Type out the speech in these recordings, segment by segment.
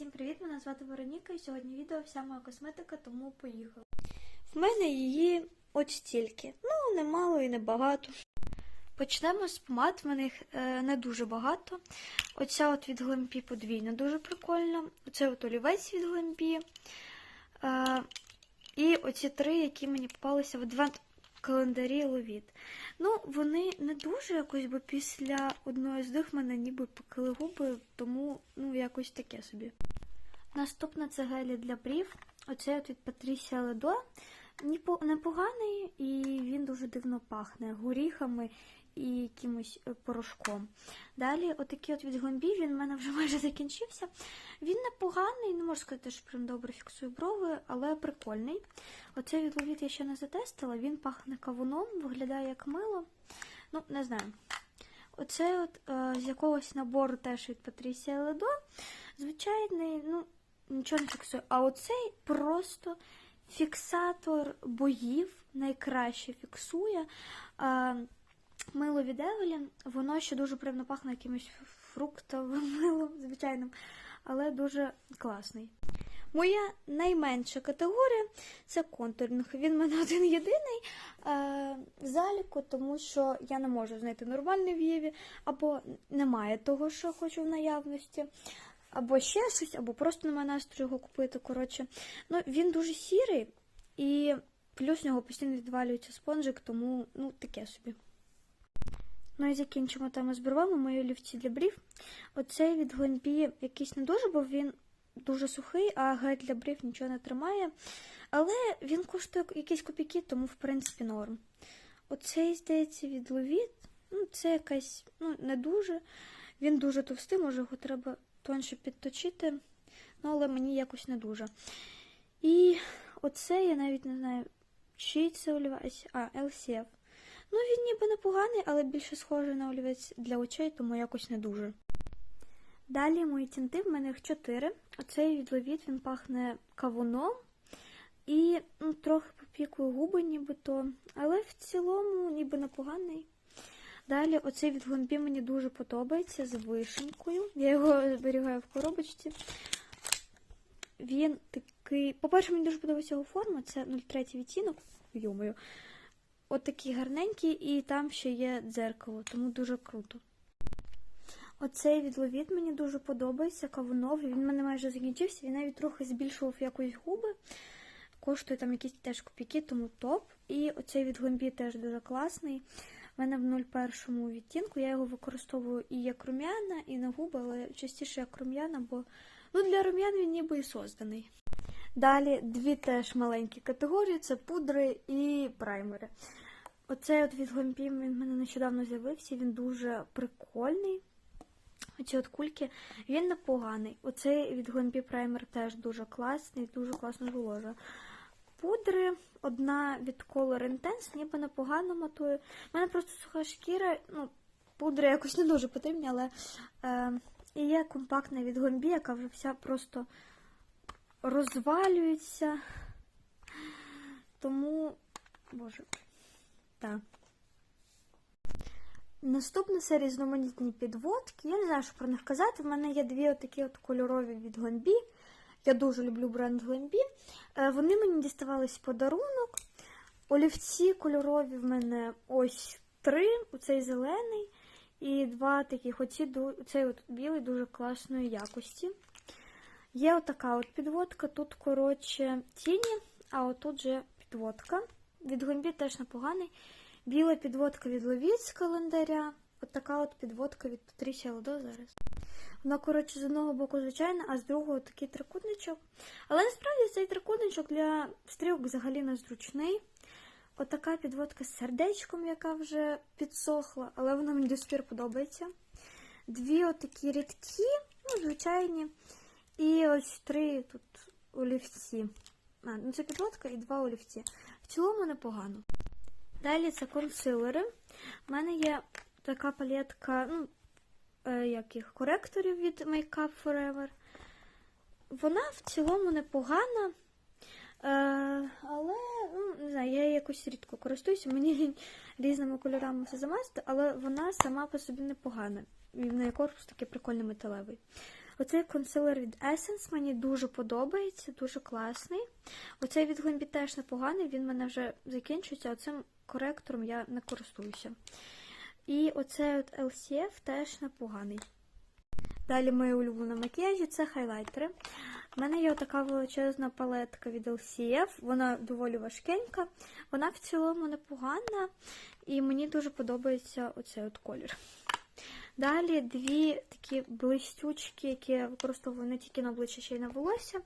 Всім привіт! Мене звати Вероніка і сьогодні відео вся моя косметика, тому поїхали. В мене її от стільки. Ну, не мало і не багато. Почнемо з помад, в мене їх е, не дуже багато. Оця от від Глемпі подвійна, дуже прикольна. Оце от олівець від Глемпі. Е, і оці три, які мені попалися в адвент календарі Ловіт. Ну, вони не дуже якось, бо після одної з них мене ніби покили губи, тому ну, якось таке собі. Наступна це гелі для брів. Оцей от від Патрісія Ледо. Непоганий, і він дуже дивно пахне горіхами і якимось е, порошком. Далі, отакий от від Гомбі, він в мене вже майже закінчився. Він непоганий, не можу сказати, що прям добре фіксує брови, але прикольний. Оцей від Ловіт я ще не затестила, він пахне кавуном, виглядає як мило. Ну, не знаю. Оце от е, з якогось набору теж від Патрісія Ледо. Звичайний, ну, нічого не фіксує. А оцей просто фіксатор боїв найкраще фіксує. Мило від Евелін, воно ще дуже приємно пахне якимось фруктовим милом, звичайним, але дуже класний. Моя найменша категорія це контуринг. Він в мене один єдиний е, заліку, тому що я не можу знайти нормальний в Єві, або немає того, що хочу в наявності, або ще щось, або просто немає настрою його купити. Коротше, ну він дуже сірий, і плюс в нього постійно відвалюється спонжик, тому ну таке собі. Ну і закінчимо тему з бровами, мої олівці для брів. Оцей від Гленбі якийсь не дуже, бо він дуже сухий, а гель для брів нічого не тримає. Але він коштує якісь копійки, тому в принципі норм. Оцей, здається, від Ловіт. Ну, це якась, ну, не дуже. Він дуже товстий, може його треба тонше підточити. Ну, але мені якось не дуже. І оце я навіть не знаю, чий це олівець. А, LCF. Ну, він ніби непоганий, але більше схожий на олівець для очей, тому якось не дуже. Далі мої тінти, в мене їх чотири. Оцей від Левіт, він пахне кавуном і ну, трохи попікує губи, нібито, але в цілому ніби непоганий. Далі оцей від Гламбі мені дуже подобається з вишенькою. Я його зберігаю в коробочці. Він такий. По-перше, мені дуже подобається його форма, це 03 відтінок. Йомою. От такий гарненький, і там ще є дзеркало, тому дуже круто. Оцей від Ловіт мені дуже подобається, кавуновий. Він в мене майже закінчився, він навіть трохи збільшував якось губи. Коштує там якісь теж копійки, тому топ. І оцей від Глембі теж дуже класний. У мене в 01 відтінку. Я його використовую і як рум'яна, і на губи, але частіше як рум'яна, бо ну, для рум'ян він ніби і созданий. Далі дві теж маленькі категорії це пудри і праймери. Оцей от від Глембі він в мене нещодавно з'явився, він дуже прикольний. Оці от кульки, він непоганий. Оцей від Глембі праймер теж дуже класний, дуже класно зволожує. Пудри, одна від Color Intense, ніби непогано матує. У мене просто суха шкіра, ну, пудри якось не дуже потрібні, але е, і є компактна від Глембі, яка вже вся просто розвалюється. Тому, боже, так. Наступна це різноманітні підводки. Я не знаю, що про них казати. В мене є дві отакі от кольорові від Гленбі. Я дуже люблю бренд Гленбі. Вони мені діставались подарунок. Олівці кольорові в мене ось три, оцей зелений і два таких. Оці, цей от білий дуже класної якості. Є отака от підводка. Тут, коротше, тіні, а отут же підводка. Від Гленбі теж непоганий. Біла підводка від Ловіт з календаря. От така от підводка від Патрісія Лодо зараз. Вона, коротше, з одного боку звичайна, а з другого такий трикутничок. Але насправді цей трикутничок для стрілок взагалі незручний. От підводка з сердечком, яка вже підсохла, але вона мені до сих пір подобається. Дві отакі рідкі, ну, звичайні. І ось три тут олівці. А, ну це підводка і два олівці. Цілому непогано. Далі це консилери. У мене є така палетка, ну, е, як їх, коректорів від Make Up Forever. Вона в цілому непогана, е, але ну, не знаю, я її якось рідко користуюся, мені різними кольорами все замазати, але вона сама по собі непогана. І в неї корпус такий прикольний металевий. Оцей консилер від Essence мені дуже подобається, дуже класний. Оцей від Глембі теж непоганий, він в мене вже закінчується, а цим коректором я не користуюся. І оцей от LCF теж непоганий. Далі моє улюблене макіяжі це хайлайтери. У мене є така величезна палетка від LCF, вона доволі важкенька, вона в цілому непогана, і мені дуже подобається оцей от колір. Далі дві такі блистючки, які я використовую не тільки на обличчя, ще й на волосся.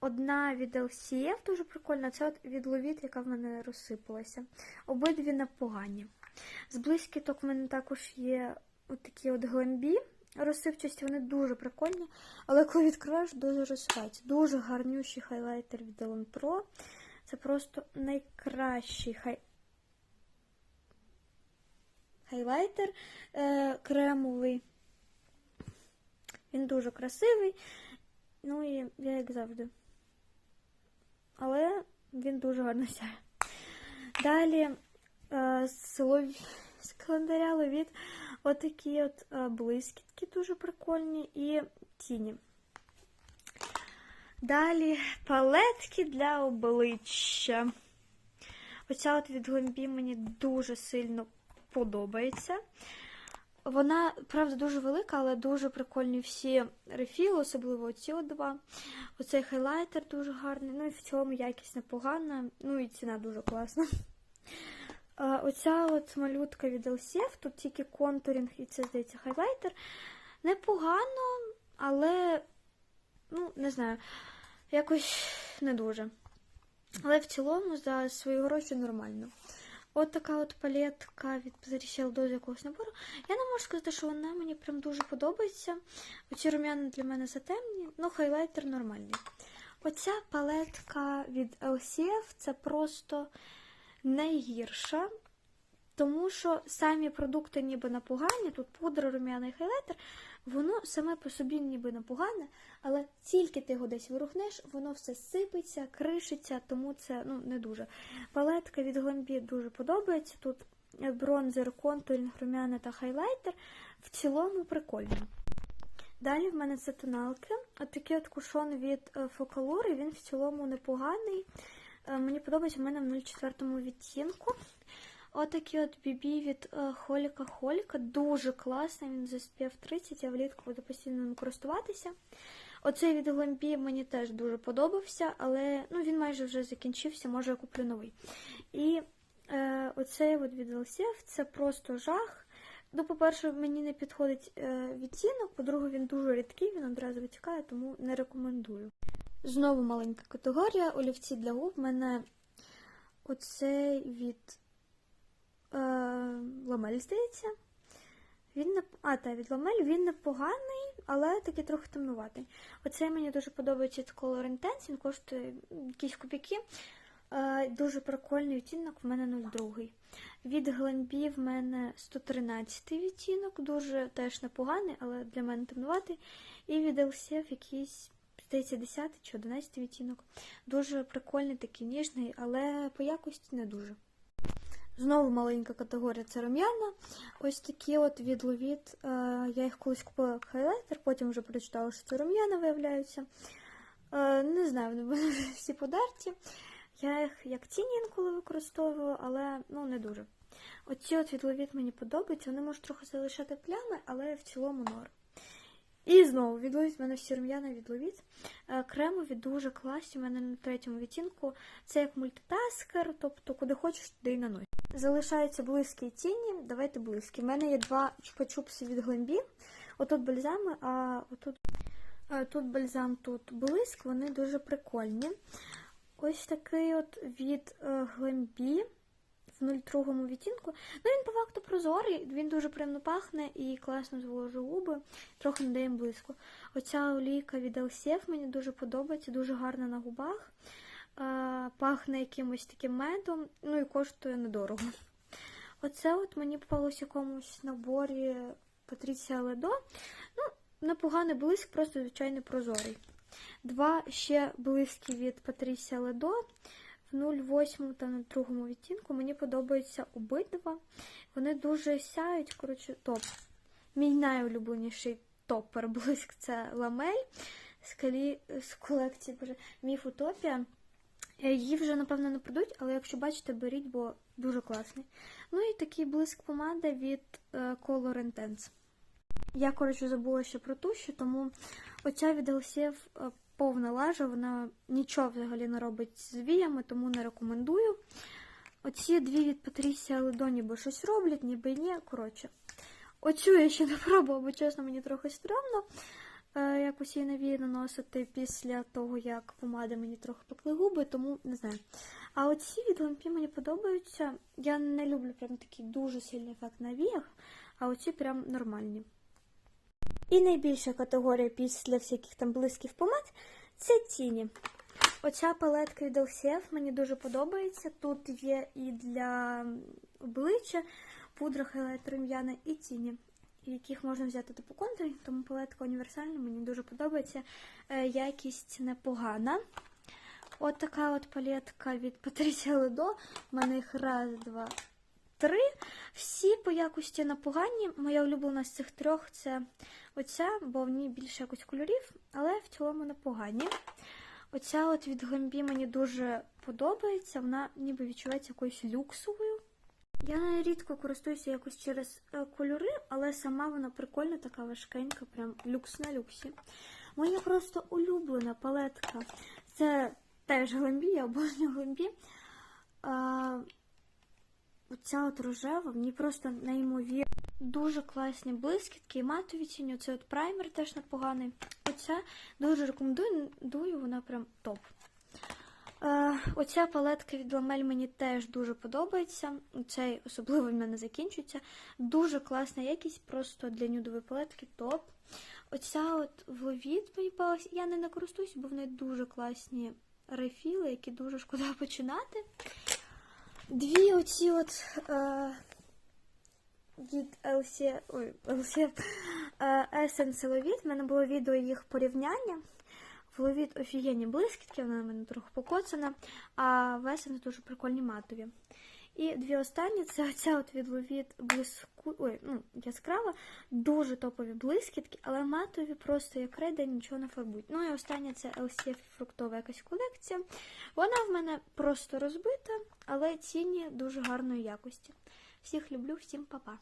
Одна від LCF, дуже прикольна, це от від Lovit, яка в мене розсипалася. Обидві непогані. З блискіток в мене також є от такі от глембі розсипчасті, вони дуже прикольні, але коли відкриваєш, дуже розсипаються. Дуже гарнющий хайлайтер від Ellen Pro. Це просто найкращий хай... хайлайтер е, кремовий. Він дуже красивий. Ну і я як завжди. Але він дуже гарно сяє. Далі е, з, календаря ловіт отакі от е, блискітки дуже прикольні і тіні. Далі палетки для обличчя. Оця от від Глембі мені дуже сильно подобається. Вона, правда, дуже велика, але дуже прикольні всі рефіли, особливо ці два. Оцей хайлайтер дуже гарний, ну і в цілому якість непогана, ну і ціна дуже класна. Оця от малютка від LCF, тут тільки контурінг і це, здається, хайлайтер. Непогано, але, ну, не знаю, якось не дуже. Але в цілому за свої гроші нормально. От така от палетка від Patricia до якогось набору. Я не можу сказати, що вона мені прям дуже подобається. Оці рум'яни для мене затемні, ну хайлайтер нормальний. Оця палетка від LCF це просто найгірша, тому що самі продукти ніби непогані, тут пудра, рум'яний хайлайтер, воно саме по собі ніби непогане, але тільки ти його десь вирухнеш, воно все сипеться, кришиться, тому це ну, не дуже. Палетка від Glambi дуже подобається. Тут бронзер, контурінг, рум'яна та хайлайтер. В цілому прикольно. Далі в мене це тоналки. От от кушон від Фокалури, він в цілому непоганий. Е, Мені подобається в мене в 04 відтінку. Отакий от бібі від Холіка Холіка. Дуже класний, він з SPF 30, я влітку буду постійно ним користуватися. Оцей від Glambi мені теж дуже подобався, але ну, він майже вже закінчився, може я куплю новий. І е, оцей от від LCF це просто жах. Ну, по-перше, мені не підходить е, відтінок, по-друге, він дуже рідкий, він одразу витікає, тому не рекомендую. Знову маленька категорія. Олівці для губ. У мене оцей від е, ламель, здається. Він не... А, та, від ламель він непоганий, але такий трохи темнуватий. Оцей мені дуже подобається від Color Intense, він коштує якісь копійки. Е, дуже прикольний відтінок, в мене 02. Від Glambi в мене 113 відтінок, дуже теж непоганий, але для мене темнуватий. І від LCF якийсь, здається, 10 чи 11 відтінок. Дуже прикольний, такий ніжний, але по якості не дуже. Знову маленька категорія це рум'яна. Ось такі от від Lovit. Е, Я їх колись купила як хайлайтер, потім вже прочитала, що це рум'яна виявляються. Е, Не знаю, вони були всі подерті. Я їх як тіні інколи використовую, але ну, не дуже. Оці от від Lovit мені подобаються, вони можуть трохи залишати плями, але в цілому норм. І знову від Lovit, в мене всі рум'яна від Е, Кремові дуже класні, у мене на третьому відтінку. Це як мультитаскер, тобто куди хочеш, туди і нанось. Залишаються близькі тіні. Давайте близькі. У мене є два чупа-чупси від Glambi. Отут бальзами, а отут тут бальзам, тут блиск, вони дуже прикольні. Ось такий от від Glambi в 02 відтінку. Ну, він по факту прозорий, він дуже приємно пахне і класно зволожує губи, трохи не дає блиску. Оця олійка від LCF мені дуже подобається, дуже гарна на губах. Пахне якимось таким медом, ну і коштує недорого. Оце от мені попалось в якомусь наборі Патріція Ледо. Ну, непоганий блиск, просто звичайно прозорий. Два ще близькі від Патрісія Ледо в 08 та на другому відтінку. Мені подобаються обидва. Вони дуже сяють, коротше, топ. Мій найулюбленіший топер блиск. Це ламель з, з колекції боже, Міф Утопія. Е, Її вже, напевно, не продають, але якщо бачите, беріть, бо дуже класний. Ну і такий блиск помада від е, Color Intense. Я, коротше, забула ще про туші, тому оця від LCF е, повна лажа, вона нічого взагалі не робить з віями, тому не рекомендую. Оці дві від Патрісія Ледо ніби щось роблять, ніби ні. Коротше, оцю я ще не пробувала, бо чесно, мені трохи стрьомно е, якось її навії наносити після того, як помади мені трохи пекли губи, тому не знаю. А оці від лампі мені подобаються. Я не люблю прям такий дуже сильний ефект на віях, а оці прям нормальні. І найбільша категорія після всяких там блисків помад це тіні. Оця палетка від LCF мені дуже подобається. Тут є і для обличчя, пудра хайлайтер рум'яна і тіні, яких можна взяти типу контурі, тому палетка універсальна, мені дуже подобається. Е, якість непогана. От така от палетка від Патрісія Ледо. У мене їх раз, два, три. Всі по якості непогані. Моя улюблена з цих трьох це оця, бо в ній більше якось кольорів, але в цілому непогані. Оця от від Гламбі мені дуже подобається, вона ніби відчувається якоюсь люксовою. Я рідко користуюся якось через е, кольори, але сама вона прикольна, така важкенька, прям люкс на люксі. Моя просто улюблена палетка. Це теж Гламбі, я обожнюю Гламбі. Оця от рожева, мені просто неймовірно. Дуже класні блискітки і матові тіні. Оце от праймер теж непоганий. Оця дуже рекомендую, вона прям топ. Е, оця палетка від Ламель мені теж дуже подобається. Цей особливо в мене закінчується. Дуже класна якість, просто для нюдової палетки топ. Оця от Вовіт мені попалась. Я не накористуюсь, бо в неї дуже класні рефіли, які дуже шкода починати. Дві оці от е, від LC, ой, LC, е, Essence Lovit, В мене було відео їх порівняння. В Lovit офігенні блискітки, вона в мене трохи покоцана, а в Essence дуже прикольні матові. І дві останні це оця от від Levit блиску, ой, ну, яскрава, дуже топові блискітки, але матові просто як рейда нічого не фарбують. Ну і остання це LCF фруктова якась колекція. Вона в мене просто розбита, але ціні дуже гарної якості. Всіх люблю, всім па-па.